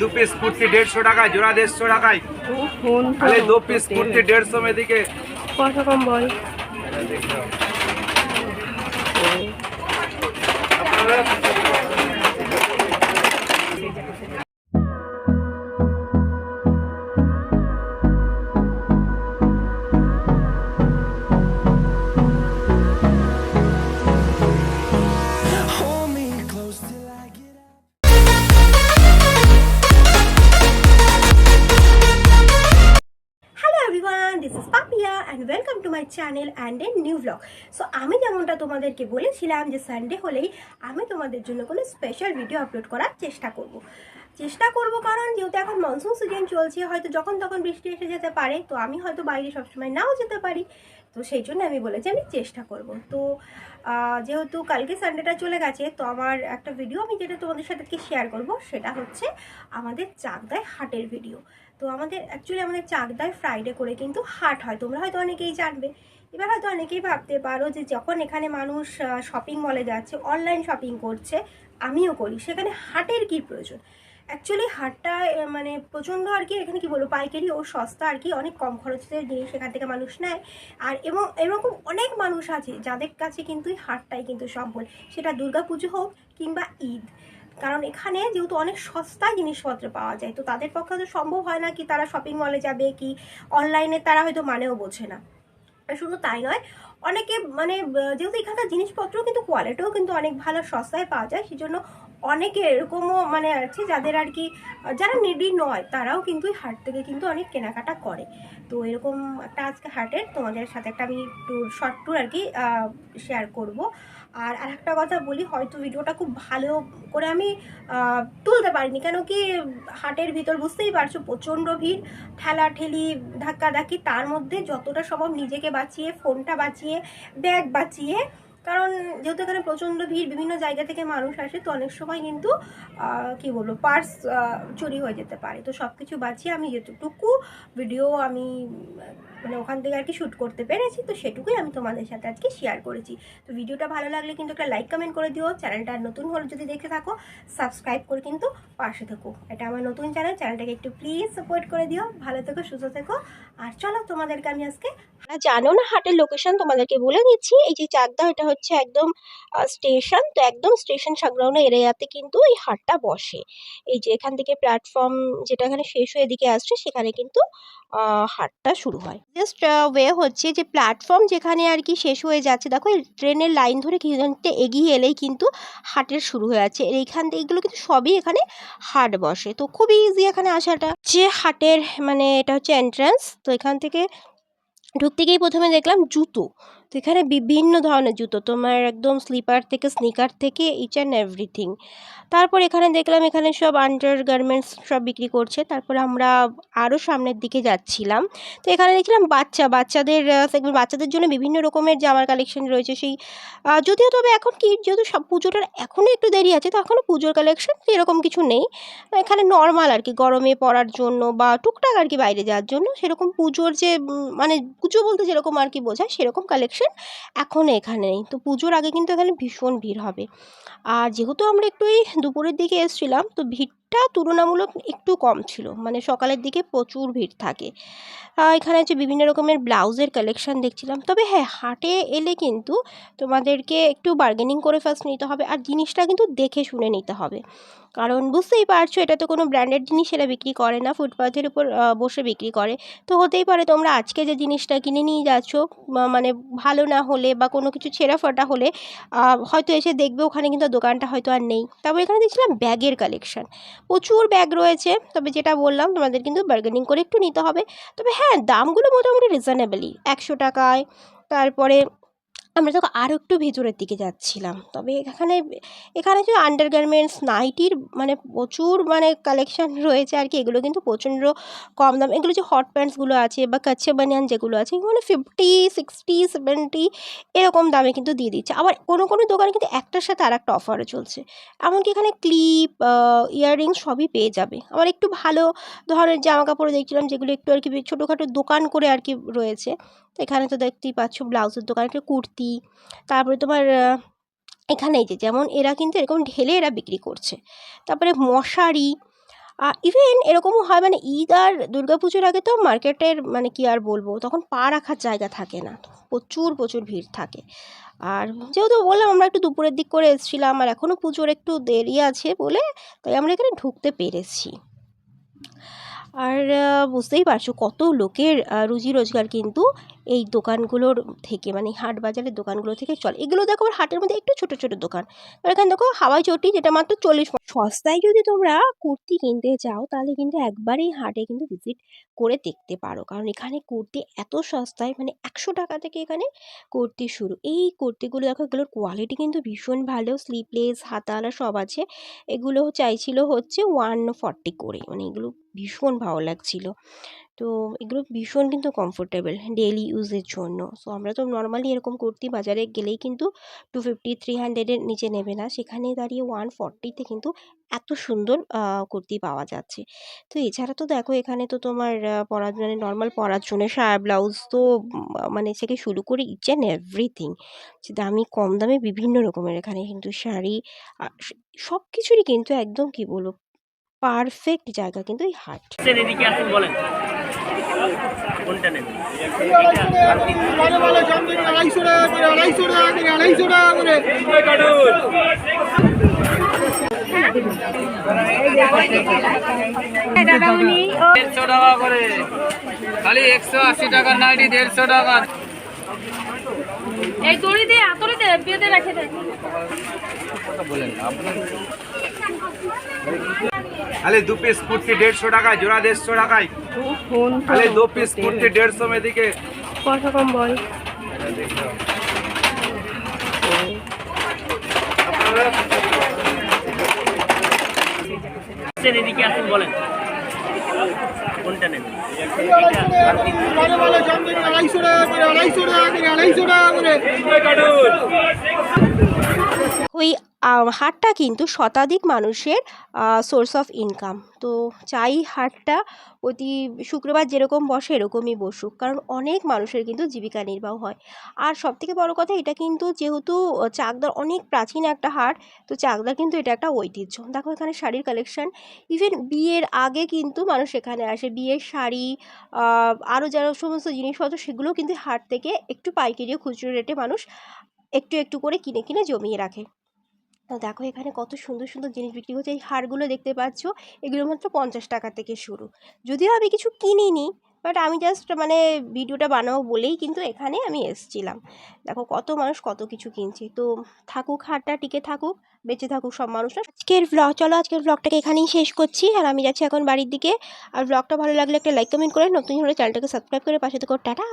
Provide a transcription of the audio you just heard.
দু পিস কুর্তি দেড়শো টাকায় জোড়া দেড়শো টাকায়। হ্যাঁ, খালি দু পিস কুর্তি দেড়শো মেদিকে কত কম বল? Channel and a new vlog so আমি যেমনটা তোমাদেরকে বলেছিলাম যে সানডে হলেই আমি তোমাদের জন্য কোনো স্পেশাল ভিডিও আপলোড করার চেষ্টা করব। চেষ্টা করব কারণ যেহেতু এখন মনসুন সিজন চলছে, হয়তো যখন তখন বৃষ্টি এসে যেতে পারে, তো আমি হয়তো বাইরে সবসময় নাও যেতে পারি। তো সেই জন্য আমি বলেছি আমি চেষ্টা করব। তো যেহেতু কালকে সানডেটা চলে গেছে, তো আমার একটা ভিডিও আমি যেটা তোমাদের সাথে শেয়ার করব, সেটা হচ্ছে আমাদের চাকদায় হাটের ভিডিও তো আমাদের অ্যাকচুয়ালি আমাদের চাকদায় ফ্রাইডে করে কিন্তু হাট হয়। তোমরা হয়তো অনেকেই জানবে। এবার হয়তো অনেকেই ভাবতে পারো যে যখন এখানে মানুষ শপিং মলে যাচ্ছে অনলাইন শপিং করছে, আমিও করি। সেখানে হাটের কি প্রয়োজন? অ্যাকচুয়ালি হাটটা মানে প্রচণ্ড আর কি, এখানে কি বলব, পাইকারি ও সস্তা আর কি, অনেক কম খরচের জিনিস এখান থেকে মানুষ নেয়। আর এবং এরকম অনেক মানুষ আছে, যাদের কাছে কিন্তু এই হাটটাই কিন্তু সম্বল। সেটা দুর্গাপুজো হোক কিংবা ঈদ। কারণ এখানে যেহেতু অনেক সস্তায় জিনিসপত্র পাওয়া যায়, তো তাদের পক্ষে তো সম্ভব হয় না কি তারা শপিং মলে যাবে কি অনলাইনে তারা হয়তো মানেও বোঝে না। শুধু তাই নয়, অনেকে মানে যেহেতু এখানকার জিনিসপত্র কিন্তু কোয়ালিটিও কিন্তু অনেক ভালো সস্তায় পাওয়া যায়, সেজন্য অনেকে এরকমও মানে আছে যাদের আর কি, যারা নিডি নয়, তারাও কিন্তু এই হাট থেকে কিন্তু অনেক কেনাকাটা করে। তো এরকম একটা আজকে হাটের তোমাদের সাথে একটা আমি ট্যুর শর্ট ট্যুর আর কি শেয়ার করব। আর আরেকটা কথা বলি, হয়তো ভিডিওটা খুব ভালো করে আমি তুলতে পারিনি, কেন কি হাটের ভিতর বুঝতেই পারছ প্রচণ্ড ভিড় ঠেলা ঠেলি ধাক্কা ধাক্কি তার মধ্যে যতটা সম্ভব নিজেকে বাঁচিয়ে ফোনটা বাঁচিয়ে ব্যাগ বাঁচিয়ে কারণ যেহেতু এখানে প্রচণ্ড ভিড় বিভিন্ন জায়গা থেকে মানুষ আসে, তো অনেক সময় কিন্তু কি বলব পার্স চুরি হয়ে যেতে পারে। তো সব কিছু বাঁচিয়ে আমি যেটুকু ভিডিও আমি মানে ওখান থেকে আর কি শ্যুট করতে পেরেছি, তো সেটুকুই আমি তোমাদের সাথে আজকে শেয়ার করেছি। তো ভিডিওটা ভালো লাগলে কিন্তু একটা লাইক কমেন্ট করে দিও। চ্যানেলটা নতুন হলে যদি দেখে থাকো সাবস্ক্রাইব করে কিন্তু পাশে থেকো। এটা আমার নতুন চ্যানেল চ্যানেলটাকে একটু প্লিজ সাপোর্ট করে দিও। ভালো থেকো, সুস্থ থেকো। আর চলো তোমাদেরকে আমি আজকে জানো না হাটের লোকেশন তোমাদেরকে বলে দিচ্ছি। এই যে চাকদা, এটা হচ্ছে একদম স্টেশন তো একদম স্টেশন সংলগ্ন এরিয়াতে কিন্তু এই হাটটা বসে। এই যে এখান থেকে প্ল্যাটফর্ম যেটা এখানে শেষ হয়ে এদিকে আসছে, সেখানে কিন্তু হাটটা শুরু হয়। জাস্ট ওয়ে হচ্ছে যে প্ল্যাটফর্ম যেখানে আর কি শেষ হয়ে যাচ্ছে। দেখো ট্রেনের লাইন ধরে কিছুটা এগিয়ে এলেই কিন্তু হাটের শুরু হয়ে যাচ্ছে। এইখান থেকে এগুলো কিন্তু সবই এখানে হাট বসে। তো খুবই ইজি এখানে আসাটা। যে হাটের মানে এটা হচ্ছে এন্ট্রান্স তো এখান থেকে ঢুকতে গিয়েই প্রথমে দেখলাম জুতো। তো এখানে বিভিন্ন ধরনের জুতো, তোমার একদম স্লিপার থেকে স্নিকার থেকে ইচ অ্যান্ড এভরিথিং তারপর এখানে দেখলাম, এখানে সব আন্ডার গার্মেন্টস সব বিক্রি করছে। তারপর আমরা আরও সামনের দিকে যাচ্ছিলাম। তো এখানে দেখলাম বাচ্চা, বাচ্চাদের বাচ্চাদের জন্য বিভিন্ন রকমের জামার কালেকশন রয়েছে। সেই যদিও তবে এখন কি, যেহেতু সব পুজোটার এখনও একটু দেরি আছে, তো এখনও পুজোর কালেকশন এরকম কিছু নেই। এখানে নর্মাল আর কি, গরমে পরার জন্য বা টুকটাক আর কি বাইরে যাওয়ার জন্য সেরকম পুজোর যে মানে পুজো বলতে যেরকম আর কি বোঝায়, সেরকম কালেকশন এখনও এখানে নেই। তো পুজোর আগে কিন্তু এখানে ভীষণ ভিড় হবে। আর যেহেতু আমরা একটু এই দুপুরের দিকে এসছিলাম, তো ভিড়টা তুলনামূলক একটু কম ছিল। মানে সকালের দিকে প্রচুর ভিড় থাকে। এখানে হচ্ছে বিভিন্ন রকমের ব্লাউজের কালেকশান দেখছিলাম। তবে হ্যাঁ হাটে এলে কিন্তু তোমাদেরকে একটু বার্গেনিং করে ফার্স্ট নিতে হবে আর জিনিসটা কিন্তু দেখে শুনে নিতে হবে। কারণ বুঝতেই পারছ, এটা তো কোনো ব্র্যান্ডেড জিনিস, এরা বিক্রি করে না। ফুটপাথের উপর বসে বিক্রি করে। তো হতেই পারে তোমরা আজকে যে জিনিসটা কিনে নিয়ে যাচ্ছ মানে ভালো না হলে বা কোনো কিছু ছেঁড়া ফাটা হলে হয়তো এসে দেখবে ওখানে কিন্তু দোকানটা হয়তো আর নেই। তারপর এখানে দেখছিলাম ব্যাগের কালেকশন প্রচুর ব্যাগ রয়েছে। তবে যেটা বললাম, তোমাদের কিন্তু বার্গেনিং করে একটু নিতে হবে। তবে হ্যাঁ দামগুলো মোটামুটি রিজনেবলই একশো টাকায়, তারপরে আমরা তো আরও একটু ভেতরের দিকে যাচ্ছিলাম, তবে এখানে এখানে যে আন্ডার গার্মেন্টস নাইটির মানে প্রচুর মানে কালেকশন রয়েছে আর কি, এগুলো কিন্তু প্রচণ্ড কম দাম। এগুলো যে হট প্যান্টসগুলো আছে বা কাচ্ছে বানিয়ান যেগুলো আছে মানে ফিফটি সিক্সটি সেভেন্টি এরকম দামে কিন্তু দিয়ে দিচ্ছে। আবার কোনো কোনো দোকানে কিন্তু একটার সাথে আর একটা অফারও চলছে। এমনকি এখানে ক্লিপ ইয়াররিংস সবই পেয়ে যাবে। আবার একটু ভালো ধরনের জামা কাপড় দেখছিলাম, যেগুলো একটু আর কি ছোটোখাটো দোকান করে আর কি রয়েছে। তো এখানে তো দেখতেই পাচ্ছ ব্লাউজের দোকান একটা কুর্তি। তারপরে তোমার এখানে যে যেমন এরা কিন্তু এরকম ঢেলে এরা বিক্রি করছে। তারপরে মশারি ইভেন এরকমও হয় মানে ঈদ আর পুজোর আগে তো মার্কেটের মানে কি আর বলব, তখন পা রাখার জায়গা থাকে না। প্রচুর প্রচুর ভিড় থাকে। আর যেহেতু বললাম আমরা একটু দুপুরের দিক করে এসেছিলাম আর এখনও পুজোর একটু দেরি আছে বলে, তাই আমরা এখানে ঢুকতে পেরেছি। আর বুঝতেই পারছ কত লোকের রুজি রোজগার কিন্তু এই দোকানগুলোর থেকে মানে হাট বাজারের দোকানগুলো থেকে চলে। এগুলো দেখো আবার হাটের মধ্যে একটু ছোট ছোট দোকান। এখানে দেখো হাওয়াই চটি যেটা মাত্র চল্লিশ সস্তায় যদি তোমরা কুর্তি কিনতে চাও, তাহলে কিন্তু একবারেই হাটে কিন্তু ভিজিট করে দেখতে পারো। কারণ এখানে কুর্তি এত সস্তায় মানে একশো টাকা থেকে এখানে কুর্তি শুরু। এই কুর্তিগুলো দেখো, এগুলোর কোয়ালিটি কিন্তু ভীষণ ভালো। স্লিপলেস হাতাওয়ালা সব আছে। এগুলো চাইছিল হচ্ছে ওয়ান ফর্টি করে। মানে এগুলো ভীষণ ভালো লাগছিল। তো এগুলো ভীষণ কিন্তু কমফোর্টেবল ডেইলি ইউজের জন্য। সো আমরা তো নর্মালি এরকম কুর্তি বাজারে গেলেই কিন্তু টু ফিফটি থ্রি হান্ড্রেডের নিচে নেবে না। সেখানে দাঁড়িয়ে ওয়ান ফর্টিতে কিন্তু এত সুন্দর কুর্তি পাওয়া যাচ্ছে। তো এছাড়া তো দেখো এখানে তো তোমার পরার মানে নর্মাল পরার জন্য সায়া ব্লাউজ তো মানে থেকে শুরু করে ইচ অ্যান্ড এভরিথিং দামি, কম দামে বিভিন্ন রকমের এখানে কিন্তু শাড়ি সব কিছুরই কিন্তু একদম কি বলব পারফেক্ট জায়গা কিন্তু এই হাট। বলেন? করে দেড়শো টাকা খালি একশো আশি দেড়শো টাকা। এই দিয়ে আলে দু পিস কুর্তি দেড়শো টাকায় জোড়া দেড়শো টাকায়। আলে দু পিস কুর্তি দেড়শো মেদিকে কত কম বল? এদিকে আসুন বলেন। কোনটা নেন? টাকা করে আড়াইশো টাকা করে আড়াইশো টাকা করে হাটটা কিন্তু শতাধিক মানুষের সোর্স অফ ইনকাম তো চাই হাটটা প্রতি শুক্রবার যেরকম বসে এরকমই বসুক, কারণ অনেক মানুষের কিন্তু জীবিকা নির্বাহ হয়। আর সবথেকে বড় কথা, এটা কিন্তু যেহেতু চাকদার অনেক প্রাচীন একটা হাট, তো চাকদার কিন্তু এটা একটা ঐতিহ্য। দেখো এখানে শাড়ির কালেকশান ইভেন বিয়ের আগে কিন্তু মানুষ এখানে আসে। বিয়ের শাড়ি আরও যারা সমস্ত জিনিসপত্র, সেগুলো কিন্তু হাট থেকে একটু পাইকারি ও খুচরো রেটে মানুষ একটু একটু করে কিনে কিনে জমিয়ে রাখে। তো দেখো এখানে কত সুন্দর সুন্দর জিনিস বিক্রি হচ্ছে। এই হারগুলো দেখতে পাচ্ছ, এগুলো মাত্র পঞ্চাশ টাকা থেকে শুরু। যদিও আমি কিছু কিনিনি বাট আমি জাস্ট মানে ভিডিওটা বানাবো বলেই কিন্তু এখানে আমি এসছিলাম। দেখো কত মানুষ কত কিছু কিনছে। তো থাকুক হাটটা টিকে থাকুক, বেঁচে থাকুক সব মানুষরা। আজকের ব্লগ চলো আজকের ব্লগটাকে এখানেই শেষ করছি। আর আমি যাচ্ছি এখন বাড়ির দিকে। আর ব্লগটা ভালো লাগলে একটা লাইক কমেন্ট করে নতুন হলে চ্যানেলটাকে সাবস্ক্রাইব করে পাশে থেকে। টাটা!